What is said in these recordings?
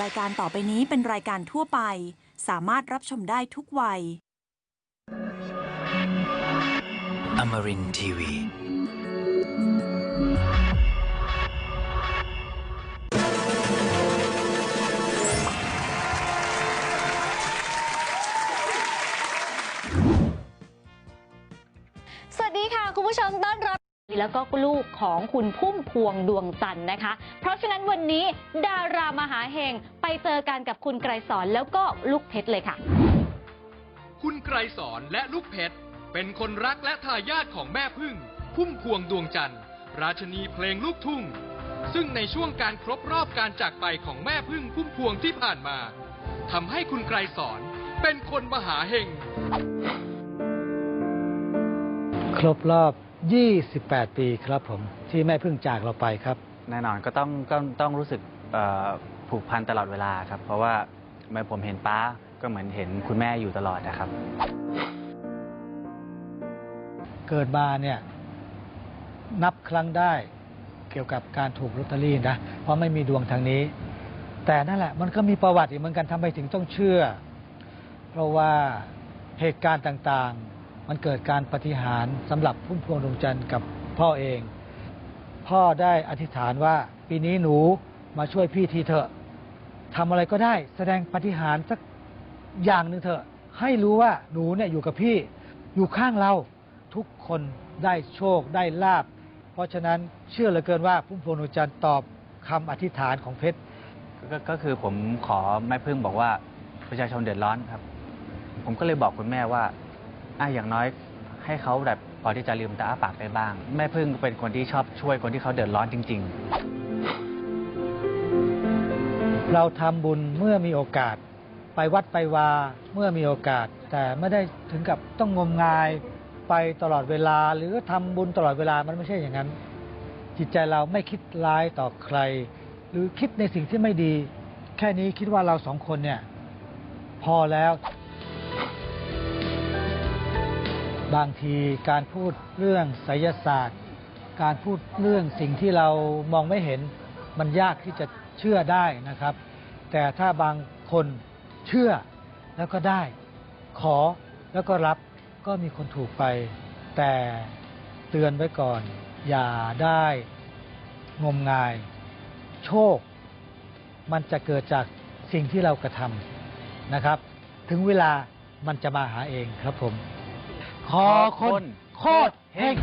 รายการต่อไปนี้เป็นรายการทั่วไป สามารถรับชมได้ทุกวัย Amarin Tiwi. สวัสดีค่ะ คุณผู้ชมต้อนรับ แล้วก็ลูกของคุณพุ่มพวงดวงจันทร์นะคะ เพราะฉะนั้นวันนี้ดารามหาเฮงไปเจอกันกับคุณไกรสอนแล้วก็ลูกเพชรเลยค่ะ คุณไกรสอนและลูกเพชรเป็นคนรักและทายาทของแม่พึ่ง พุ่มพวงดวงจันทร์ ราชนีเพลงลูกทุ่ง ซึ่งในช่วงการครบรอบการจากไปของแม่พึ่งพุ่มพวงที่ผ่านมาทำให้คุณไกรสอนเป็นคนมหาเฮงครบรอบ 28 ปีครับผมที่แม่เพิ่งจากเราไปครับ แน่นอนก็ต้องก็ต้องรู้สึกเอ่อผูกพันตลอดเวลาครับ เพราะว่าเมื่อผมเห็นป้าก็เหมือนเห็นคุณแม่อยู่ตลอดนะครับ เกิดมาเนี่ยนับครั้งได้เกี่ยวกับการถูกลอตเตอรี่นะ เพราะไม่มีดวงทางนี้ แต่นั่นแหละมันก็มีประวัติอีกเหมือนกันทำไมถึงต้องเชื่อ เพราะว่าเหตุการณ์ต่างๆ มันเกิดการปฏิหารสำหรับพุ่มพวงดวงจันทร์กับพ่อเอง พ่อได้อธิษฐานว่าปีนี้หนูมาช่วยพี่ทีเถอะทำอะไรก็ได้ แสดงปฏิหารสักอย่างหนึ่งเถอะ ให้รู้ว่าหนูเนี่ยอยู่กับพี่ อยู่ข้างเรา ทุกคนได้โชคได้ลาบ เพราะฉะนั้นเชื่อเหลือเกินว่าพุ่มพวงดวงจันทร์ตอบคำอธิษฐานของเพชรกก็คือผมขอแม่พึ่งบอกว่าประชาชนเดือดร้อนครับ ผมก็เลยบอกคุณแม่ว่า อะอย่างน้อยให้เขาแบบพอที่จะลืมตาอ้าปากได้บ้าง แม่พึ่งเป็นคนที่ชอบช่วยคนที่เขาเดือดร้อนจริงๆเราทำบุญเมื่อมีโอกาส ไปวัดไปวาเมื่อมีโอกาส แต่ไม่ได้ถึงกับต้องงมงายไปตลอดเวลา หรือทำบุญตลอดเวลามันไม่ใช่อย่างนั้น จิตใจเราไม่คิดร้ายต่อใคร หรือคิดในสิ่งที่ไม่ดี แค่นี้คิดว่าเราสองคนเนี่ย พอแล้ว บางทีการพูดเรื่องไสยศาสตร์ การพูดเรื่องสิ่งที่เรามองไม่เห็น มันยากที่จะเชื่อได้นะครับ แต่ถ้าบางคนเชื่อแล้วก็ได้ ขอแล้วก็รับก็มีคนถูกไป แต่เตือนไว้ก่อน อย่าได้งมงาย โชค มันจะเกิดจากสิ่งที่เรากระทำนะครับ ถึงเวลามันจะมาหาเองครับผม ขอคนโคตรเฮง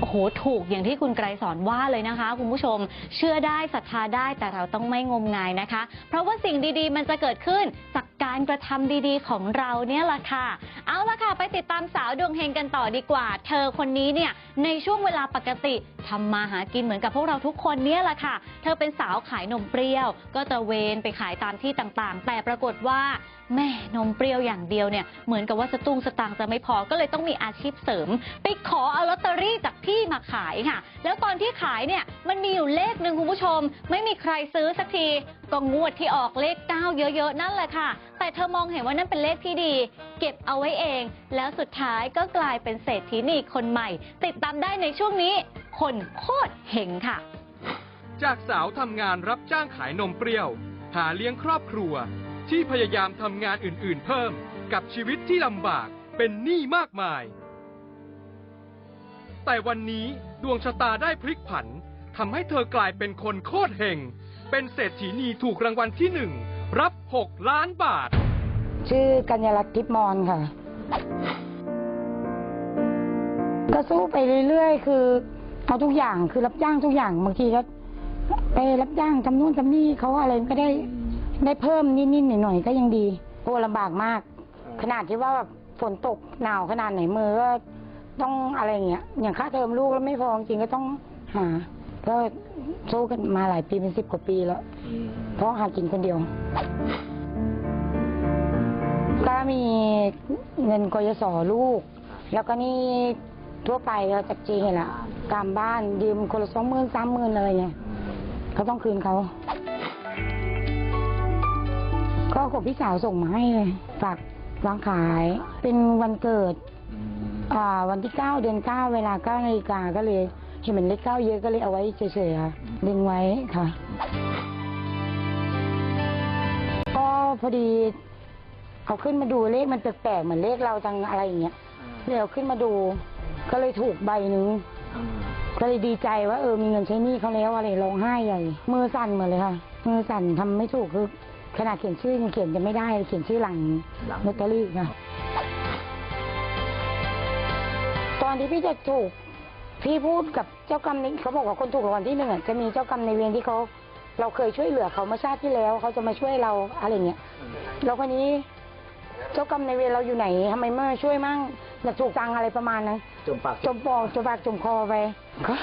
โอ้โห ถูกอย่างที่คุณไกรสอนว่าเลยนะคะ คุณผู้ชม เชื่อได้ศรัทธาได้แต่เราต้องไม่งมงายนะคะ เพราะว่าสิ่งดีๆ มันจะเกิดขึ้นจากการกระทำดีๆ ของเราเนี่ยแหละค่ะ เอาละค่ะ ไปติดตามสาวดวงเฮงกันต่อดีกว่า เธอคนนี้เนี่ยในช่วงเวลาปกติทำมาหากินเหมือนกับพวกเราทุกคนเนี่ยแหละค่ะ เธอเป็นสาวขายนมเปรี้ยว ก็ตระเวนไปขายตามที่ต่างๆ แต่ปรากฏว่า แม่นมเปรี้ยวอย่างเดียวเนี่ยเหมือนกับว่าสตุ้งสตางค์จะไม่พอก็เลยต้องมีอาชีพเสริม ไปขอเอาลอตเตอรี่จากพี่มาขายค่ะ แล้วตอนที่ขายเนี่ยมันมีอยู่เลขหนึ่งคุณผู้ชม ไม่มีใครซื้อสักทีก็งวดที่ออกเลข9เยอะๆ นั่นแหละค่ะ แต่เธอมองเห็นว่านั่นเป็นเลขที่ดี เก็บเอาไว้เอง แล้วสุดท้ายก็กลายเป็นเศรษฐีนีคนใหม่ ติดตามได้ในช่วงนี้ คนโคตรเฮงค่ะ จากสาวทำงานรับจ้างขายนมเปรี้ยว หาเลี้ยงครอบครัว ที่พยายามทำงานอื่นๆเพิ่ม กับชีวิตที่ลำบากเป็นหนี้มากมาย แต่วันนี้ดวงชะตาได้พลิกผันทำให้เธอกลายเป็นคนโคตรเฮงเป็นเศรษฐีนีถูกรางวัลที่หนึ่งรับ 6 ล้านบาท ชื่อกัญญาลัตน์ทิพย์มอนค่ะ ก็สู้ไปเรื่อยๆ คือเอาทุกอย่างคือรับจ้างทุกอย่างบางทีก็ไปรับจ้างทำนู่นทำนี่เขาอะไรก็ได้ ได้เพิ่มนิดๆหน่อยๆก็ยังดีโอ้ลำบากมากขนาดที่ว่าแบบฝนตกหนาวขนาดไหนมือก็ต้องอะไรอย่างเงี้ยอย่างค่าเทอมลูกแล้วไม่พอจริงๆก็ต้องหาก็สู้กันมาหลายปีเป็นสิบกว่าปีแล้ว เพราะหากินคนเดียว ก็มีเงินกยศลูก แล้วก็นี่ทั่วไปก็จากจีนแหละตามบ้านยืมคนละสองหมื่นสามหมื่นอะไรเงี้ยเขาต้องคืนเขา ก็ขอพี่สาวส่งมาให้เลยฝากวางขายเป็นวันเกิดอ่าวันที่เก้าเดือนเก้าเวลาเก้านาฬิกาก็เลยเห็นมันเลขเก้าเยอะก็เลยเอาไว้เฉยๆค่ะดึงไว้ค่ะพอดีเอาขึ้นมาดูเลขมันแปลกๆเหมือนเลขเราจังอะไรอย่างเงี้ยเลยเอาขึ้นมาดู ก็เลยถูกใบหนึ่งก็เลยดีใจว่าเออมีเงินใช้หนี้เขาแล้วอะไรร้องไห้ใหญ่มือสั่นหมดเลยค่ะมือสั่นทำไม่ถูกคือ ขนาดเขียนชื่อยังเขียนจะไม่ได้เขียนชื่อหลังลอตเตอรี่ค่ะตอนที่พี่จะถูกพี่พูดกับเจ้ากรรมในเขาบอกว่าคนถูกรางวัลที่หนึ่งอะจะมีเจ้ากรรมในายเวรที่เขาเราเคยช่วยเหลือเขาเมื่อชาติที่แล้วเขาจะมาช่วยเราอะไรเงี้ยแล้วคนนี้เจ้ากรรมในายเวรเราอยู่ไหนทำไมไม่มาช่วยมั่งอยากถูกตังค์อะไรประมาณนั้นจมปากจมปอกจมปากจมคอไปก็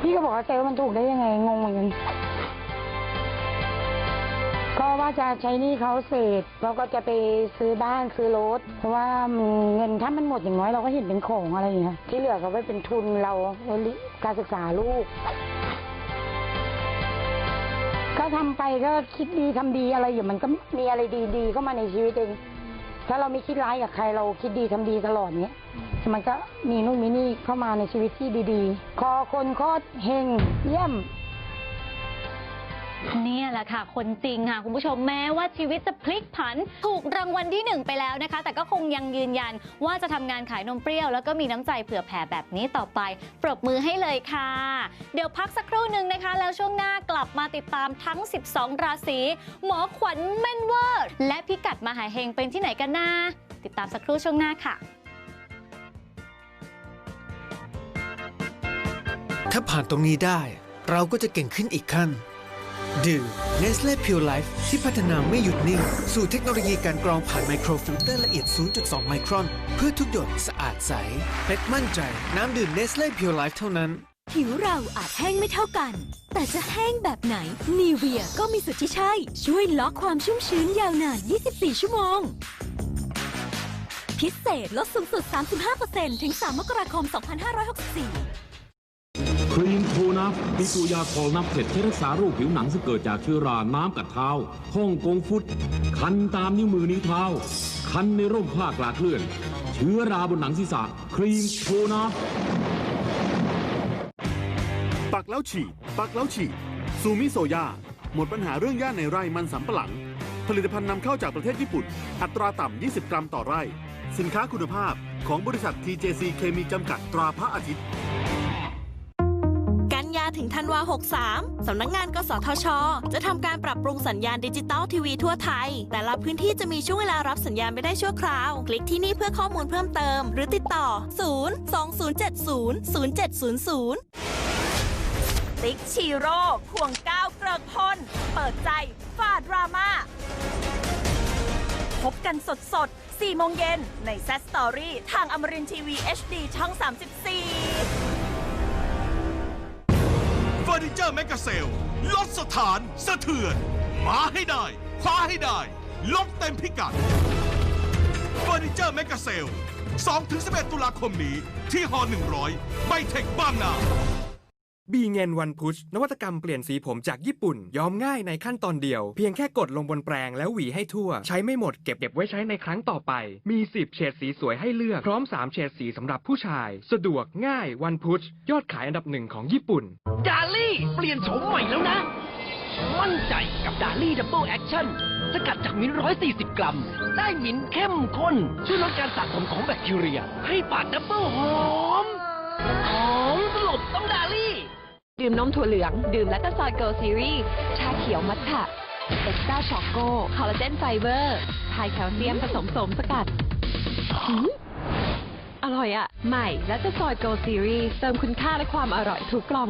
พี่ก็บอกว่าใจว่ามันถูกได้ยังไงงงเหมือนกัน ก็ว่าจะใช้หนี้เขาเสร็จเราก็จะไปซื้อบ้านซื้อรถเพราะว่าเงินถ้ามันหมดอย่างน้อยเราก็เห็นเป็นของอะไรอย่างเงี้ยที่เหลือก็ไว้เป็นทุนเราการศึกษาลูกก็ทำไปก็คิดดีทำดีอะไรอยู่มันก็มีอะไรดีๆเข้ามาในชีวิตเองถ้าเราไม่คิดร้ายกับใครเราคิดดีทำดีตลอดเนี้ยมันก็มีนู่นมีนี่เข้ามาในชีวิตที่ดีๆ คอคนโคตรเฮงเยี่ยม เนี่ยแหละค่ะ คนจริงค่ะ คุณผู้ชมแม้ว่าชีวิตจะพลิกผัน ถูกรางวัลที่หนึ่งไปแล้วนะคะ แต่ก็คงยังยืนยันว่าจะทำงานขายนมเปรี้ยว แล้วก็มีน้ำใจเผื่อแผ่แบบนี้ต่อไป ปรบมือให้เลยค่ะ เดี๋ยวพักสักครู่หนึ่งนะคะ แล้วช่วงหน้ากลับมาติดตามทั้ง 12 ราศีหมอขวัญแม่นเวอร์ และพิกัดมหาเฮงเป็นที่ไหนกันนะติดตามสักครู่ช่วงหน้าค่ะ ถ้าผ่านตรงนี้ได้ เราก็จะเก่งขึ้นอีกขั้น ดื่ม Nestle Pure Life ที่พัฒนาไม่หยุดนิ่ง สู่เทคโนโลยีการกรองผ่านไมโครฟิลเตอร์ละเอียด 0.2 ไมครอน เพื่อทุกหยดสะอาดใสเป็ดมั่นใจ น้ำดื่ม Nestle Pure Life เท่านั้น ผิวเราอาจแห้งไม่เท่ากัน แต่จะแห้งแบบไหนนีเวียก็มีสุดที่ใช่ ช่วยล็อกความชุ่มชื้นยาวนาน 24 ชั่วโมง พิเศษลดสูงสุด 35%ถึง 3 มกราคม 2564 ครีมโทนัฟมีตัวยาคอลนับเผ็ดที่รักษาโรคผิวหนังซึ่งเกิดจากเชื้อรา น้ำกัดเท้าฮ่องกงฟุต คันตามนิ้วมือนิ้วเท้า คันในร่มผ้ากลาเคลื่อน เชื้อราบนหนังศีรษะ ครีมโทนัฟปักแล้วฉีด ปักแล้วฉีด ซูมิโซยา หมดปัญหาเรื่องย่าในไร่มันสำปะหลัง ผลิตภัณฑ์นำเข้าจากประเทศญี่ปุ่น อัตราต่ำ 20 กรัมต่อไร่ สินค้าคุณภาพของบริษัท TJC เคมีจำกัดตราพระอาทิตย์ ธันวา 63 สำนักงาน กสทช จะทำการปรับปรุงสัญญาณดิจิตอลทีวีทั่วไทย แต่ละพื้นที่จะมีช่วงเวลารับสัญญาณไม่ได้ชั่วคราว คลิกที่นี่เพื่อข้อมูลเพิ่มเติม หรือติดต่อ 0 2070 0700 ติ๊กชีโร่ควงก้าวเกริกพลเปิดใจฟาดราม่าพบกันสดสดๆ4โมงเย็นในแซสตอรี่ทางอมรินทีวี HD ช่อง 34 อร์นิเจอร์แมกกาเซลลดสถานสะเทือน มาให้ได้คว้าให้ได้ ลดเต็มพิกัดเฟอร์นิเจอร์แมกกาเซล2-11 ตุลาคมนี้ที่ฮอ100 ไบเทคบางนา บีเงนวันพุชนวัตกรรมเปลี่ยนสีผมจากญี่ปุ่น ย้อมง่ายในขั้นตอนเดียว เพียงแค่กดลงบนแปรงแล้วหวีให้ทั่ว ใช้ไม่หมดเก็บเก็บไว้ใช้ในครั้งต่อไป มี 10 เฉดสีสวยให้เลือก พร้อม 3 เฉดสีสำหรับผู้ชาย สะดวกง่ายวันพุชยอดขายอันดับหนึ่งของญี่ปุ่น ดาลี่เปลี่ยนโฉมใหม่แล้วนะ มั่นใจกับดาลี่ดับเบิลแอคชั่นสกัดจากมิ้นร้อยสี่สิบกรัม ได้มิ้นเข้มข้นช่วยลดการสะสมของแบคทีเรีย ให้ปากดับเบิลหอมหอมสลบต้องดาลี่ ดื่มนมถั่วเหลือง ดื่มและก็ซอยเกิลซีรีส์ชาเขียวมัทฉะเอ็กซ์ต้าช็อกโกคอลลาเจนไฟเบอร์ไฮแคลเซียมผสมสมสกัดหืมอร่อยอะใหม่และจะซอยเกิลซีรีส์เติมคุณค่าและความอร่อยทุกกล่อง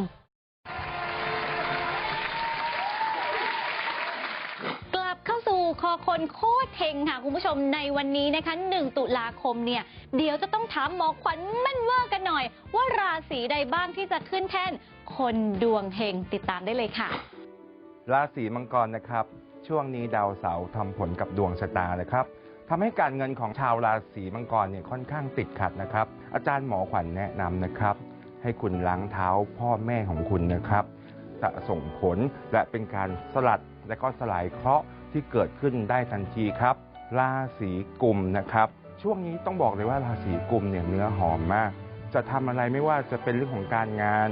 คอคนโคตรเฮงค่ะคุณผู้ชมในวันนี้นะคะ1ตุลาคมเนี่ย เดี๋ยวจะต้องถามหมอขวัญแม่นเวอร์กันหน่อย ว่าราศีใดบ้างที่จะขึ้นแท่น คนดวงเฮงติดตามได้เลยค่ะ ราศีมังกรนะครับ ช่วงนี้ดาวเสาร์ทำผลกับดวงชะตานะครับทำให้การเงินของชาวราศีมังกรเนี่ยค่อนข้างติดขัดนะครับ อาจารย์หมอขวัญแนะนำนะครับ ให้คุณล้างเท้าพ่อแม่ของคุณนะครับจะส่งผลและเป็นการสลัดและก็สลายเคราะห์ ที่เกิดขึ้นได้ทันทีครับราศีกุมนะครับ ช่วงนี้ต้องบอกเลยว่าราศีกุมเนี่ยเนื้อหอมมาก จะทำอะไรไม่ว่าจะเป็นเรื่องของการงาน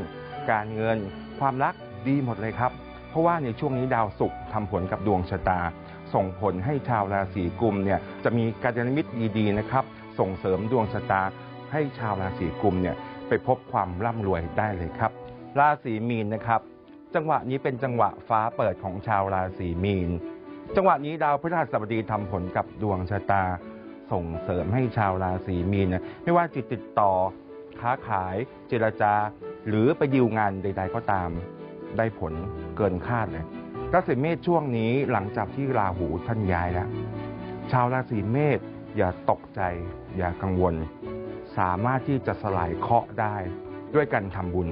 การเงิน ความรักดีหมดเลยครับ เพราะว่าในช่วงนี้ดาวศุกร์ทำผลกับดวงชะตา ส่งผลให้ชาวราศีกุมเนี่ยจะมีการยานมิตรดีๆนะครับ ส่งเสริมดวงชะตา ให้ชาวราศีกุมเนี่ยไปพบความร่ำรวยได้เลยครับ ราศีมีนนะครับ จังหวะนี้เป็นจังหวะฟ้าเปิดของชาวราศีมีน จังหวะนี้ดาวพฤหัสบดีทำผลกับดวงชะตาส่งเสริมให้ชาวราศีมีนไม่ว่าจะติดต่อค้าขายเจรจา หรือไปดีลงานใด ๆ ก็ตามได้ผลเกินคาดเลยราศีเมษช่วงนี้หลังจากที่ราหูท่านย้ายแล้ว ชาวราศีเมษอย่าตกใจ อย่ากังวล สามารถที่จะสลายเคราะห์ได้ ด้วยการทำบุญ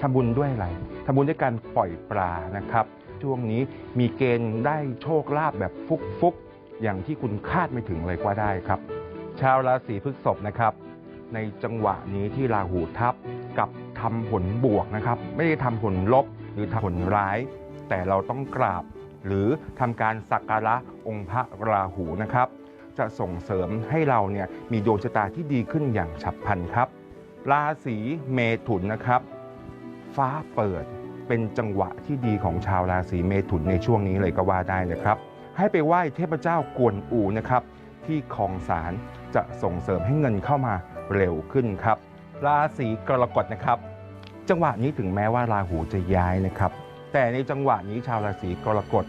ทำบุญด้วยอะไรทำบุญด้วยการปล่อยปลานะครับ ช่วงนี้มีเกณฑ์ได้โชคลาภแบบฟุกๆ อย่างที่คุณคาดไม่ถึงเลยก็ได้ครับ ชาวราศีพฤษภนะครับ ในจังหวะนี้ที่ราหูทับกับทำผลบวกนะครับ ไม่ได้ทำผลลบหรือทำผลร้าย แต่เราต้องกราบ หรือทำการสักการะองค์พระราหูนะครับ จะส่งเสริมให้เราเนี่ยมีดวงชะตาที่ดีขึ้นอย่างฉับพลันครับ ราศีเมถุนนะครับ ฟ้าเปิด เป็นจังหวะที่ดีของชาวราศีเมถุนในช่วงนี้เลยก็ว่าได้นะครับ ให้ไปไหว้เทพเจ้ากวนอูนะครับ ที่คลองสารจะส่งเสริมให้เงินเข้ามาเร็วขึ้นครับ ราศีกรกฎนะครับ จังหวะนี้ถึงแม้ว่าราหูจะย้ายนะครับ แต่ในจังหวะนี้ชาวราศีกรกฎ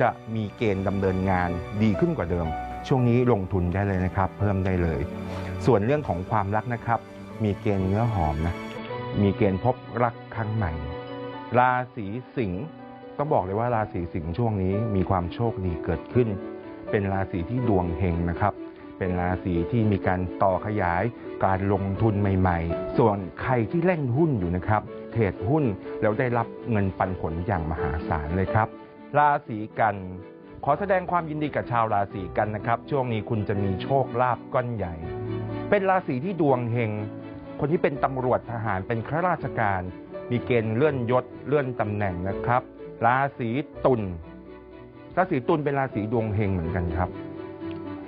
จะมีเกณฑ์ดำเนินงานดีขึ้นกว่าเดิม ช่วงนี้ลงทุนได้เลยนะครับ เพิ่มได้เลย ส่วนเรื่องของความรักนะครับ มีเกณฑ์เนื้อหอมนะมีเกณฑ์พบรักครั้งใหม่ ราศีสิงห์ต้องบอกเลยว่าราศีสิงห์ช่วงนี้มีความโชคดีเกิดขึ้น เป็นราศีที่ดวงเฮงนะครับ เป็นราศีที่มีการต่อขยายการลงทุนใหม่ ๆ ส่วนใครที่เล่นหุ้นอยู่นะครับ เทรดหุ้นแล้วได้รับเงินปันผลอย่างมหาศาลเลยครับ ราศีกันขอแสดงความยินดีกับชาวราศีกันนะครับ ช่วงนี้คุณจะมีโชคลาภก้อนใหญ่ เป็นราศีที่ดวงเฮงคนที่เป็นตำรวจทหารเป็นข้าราชการ มีเกณฑ์เลื่อนยศเลื่อนตำแหน่งนะครับ ราศีตุลราศีตุลเป็นราศีดวงเฮงเหมือนกันครับ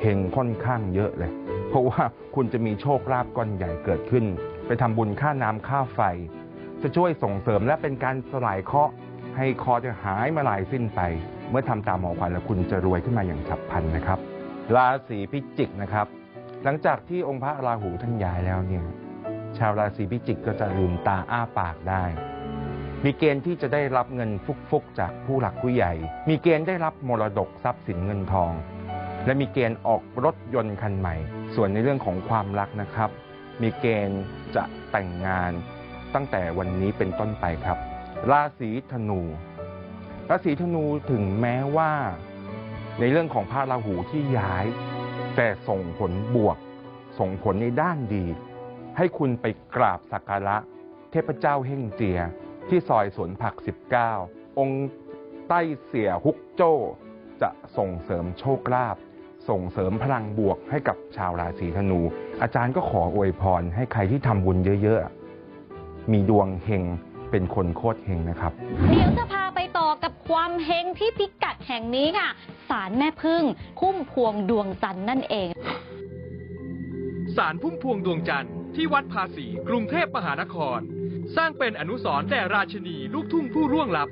เฮงค่อนข้างเยอะเลย เพราะว่าคุณจะมีโชคลาภก้อนใหญ่เกิดขึ้น ไปทำบุญค่าน้ำค่าไฟ จะช่วยส่งเสริมและเป็นการสลายเคราะห์ให้คราะห์จะหายมาลายสิ้นไป เมื่อทำตามหมอขวัญแล้วคุณจะรวยขึ้นมาอย่างฉับพลันนะครับ ราศีพิจิกนะครับ หลังจากที่องค์พระราหูท่านย้ายแล้วเนี่ย ชาวราศีพิจิกก็จะลืมตาอ้าปากได้ มีเกณฑ์ที่จะได้รับเงินฟุกๆ จากผู้หลักผู้ใหญ่ มีเกณฑ์ได้รับมรดกทรัพย์สินเงินทอง และมีเกณฑ์ออกรถยนต์คันใหม่ ส่วนในเรื่องของความรักนะครับ มีเกณฑ์จะแต่งงานตั้งแต่วันนี้เป็นต้นไปครับ ราศีธนู ราศีธนูถึงแม้ว่า ในเรื่องของพระราหูที่ย้าย แต่ส่งผลบวก ส่งผลในด้านดี ให้คุณไปกราบสักการะ เทพเจ้าเฮ่งเจีย ที่ซอยสวนผัก 19 องค์ใต้เสียฮุกโจ้ จะส่งเสริมโชคลาภส่งเสริมพลังบวกให้กับชาวราศีธนู อาจารย์ก็ขออวยพรให้ใครที่ทำบุญเยอะๆ มีดวงเฮงเป็นคนโคตรเฮงนะครับ เดี๋ยวจะพาไปต่อกับความเฮงที่พิกัดแห่งนี้ค่ะ ศาลแม่พึ่งคุ้มพวงดวงจันทร์นั่นเอง ศาลพุ่มพวงดวงจันทร์ ที่วัดภาษีกรุงเทพมหานคร สร้างเป็นอนุสรณ์แด่ราชินีลูกทุ่งผู้ร่วงลับ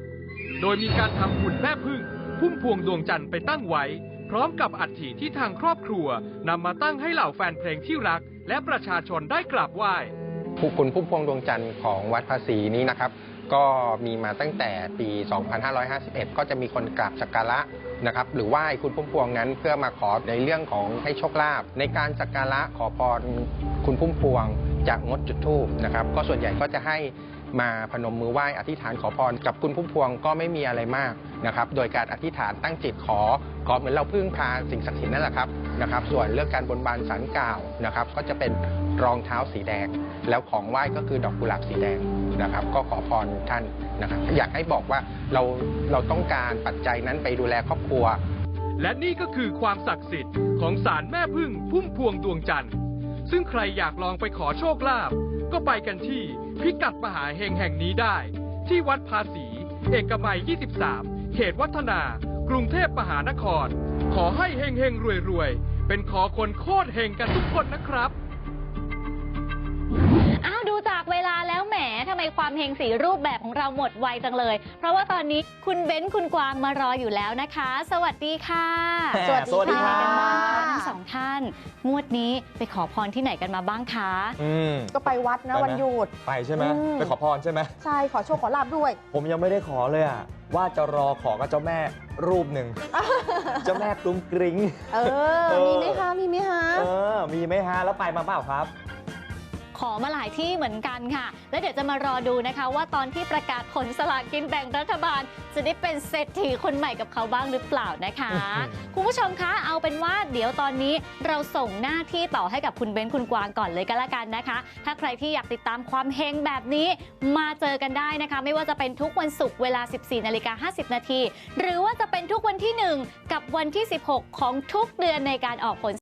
โดยมีการทำหุ่นแม่พึ่ง พุ่มพวงดวงจันทร์ไปตั้งไว้ พร้อมกับอัฐิที่ทางครอบครัวนำมาตั้งให้เหล่าแฟนเพลงที่รัก และประชาชนได้กราบไหว้ผู้คุณพุ่มพวงดวงจันทร์ของวัดภาษีนี้นะครับ ก็มีมาตั้งแต่ปี 2551 ก็จะมีคนกราบสักการะนะครับหรือไหว้คุณพุ่มพวงนั้นเพื่อมาขอในเรื่องของให้โชคลาภในการสักการะขอพรคุณพุ่มพวงจากงดจุดธูปนะครับ ก็ส่วนใหญ่ก็จะให้มาพนมมือไหว้อธิษฐานขอพรกับคุณพุ่มพวงก็ไม่มีอะไรมากนะครับ โดยการอธิษฐานตั้งจิตขอขอเหมือนเราพึ่งพาสิ่งศักดิ์สิทธิ์นั่นแหละครับนะครับ ส่วนเรื่องการบนบานสารกล่าวนะครับ ก็จะเป็นรองเท้าสีแดง แล้วของไหว้ก็คือดอกกุหลาบสีแดง นะครับ ก็ขอพรท่านนะครับ อยากให้บอกว่าเราเราต้องการปัจจัยนั้นไปดูแลครอบครัว และนี่ก็คือความศักดิ์สิทธิ์ของศาลแม่พึ่งพุ่มพวงดวงจันทร์ซึ่งใครอยากลองไปขอโชคลาภก็ไปกันที่พิกัดมหาเฮงแห่งนี้ได้ ที่วัดภาษี เอกมัย 23 เขตวัฒนา กรุงเทพมหานคร ขอให้เฮงเฮงรวยรวยๆเป็นขอคนโคตรเฮงกันทุกคนนะครับ อ้าวดูจากเวลาแล้วแหมทำไมมความเฮงสีรูปแบบของเราหมดไวจังเลย เพราะว่าตอนนี้คุณเบ้นคุณกวางมารออยู่แล้วนะคะ สวัสดีค่ะสวัสดีค่ะเป็นไงกันบ้างคะทั้งสองท่าน งวดนี้ไปขอพรที่ไหนกันมาบ้างคะ อืมก็ไปวัดนะไปไหมวันหยุด ไปใช่ไหมอืม ไปขอพรใช่ไหมใช่ขอโชคขอลาบด้วย ผมยังไม่ได้ขอเลยอะว่าจะรอขอกับเจ้าแม่รูปหนึ่งเจ้าแม่กรุ้งกริ้ง เออ เออ มีไหมคะ มีไหมคะ เออมีไหมฮะแล้วไปมาเปล่าครับข อมาหลายที่เหมือนกันค่ะ แล้วเดี๋ยวจะมารอดูนะคะว่าตอนที่ประกาศผลสลากกินแบ่งรัฐบาล จะได้เป็นเศรษฐีคนใหม่กับเขาบ้างหรือเปล่านะคะ คุณผู้ชมคะเอาเป็นว่าเดี๋ยวตอนนี้เราส่งหน้าที่ต่อให้กับคุณเบ้นคุณกวางก่อนเลยก็แล้วกันนะคะ ถ้าใครที่อยากติดตามความเฮงแบบนี้มาเจอกันได้นะคะ ไม่ว่าจะเป็นทุกวันศุกร์เวลา 14นาฬิกา50นาทีหรือว่าจะเป็นทุกวันที่ 1 กับวันที่ 16 ของทุกเดือนในการออกผล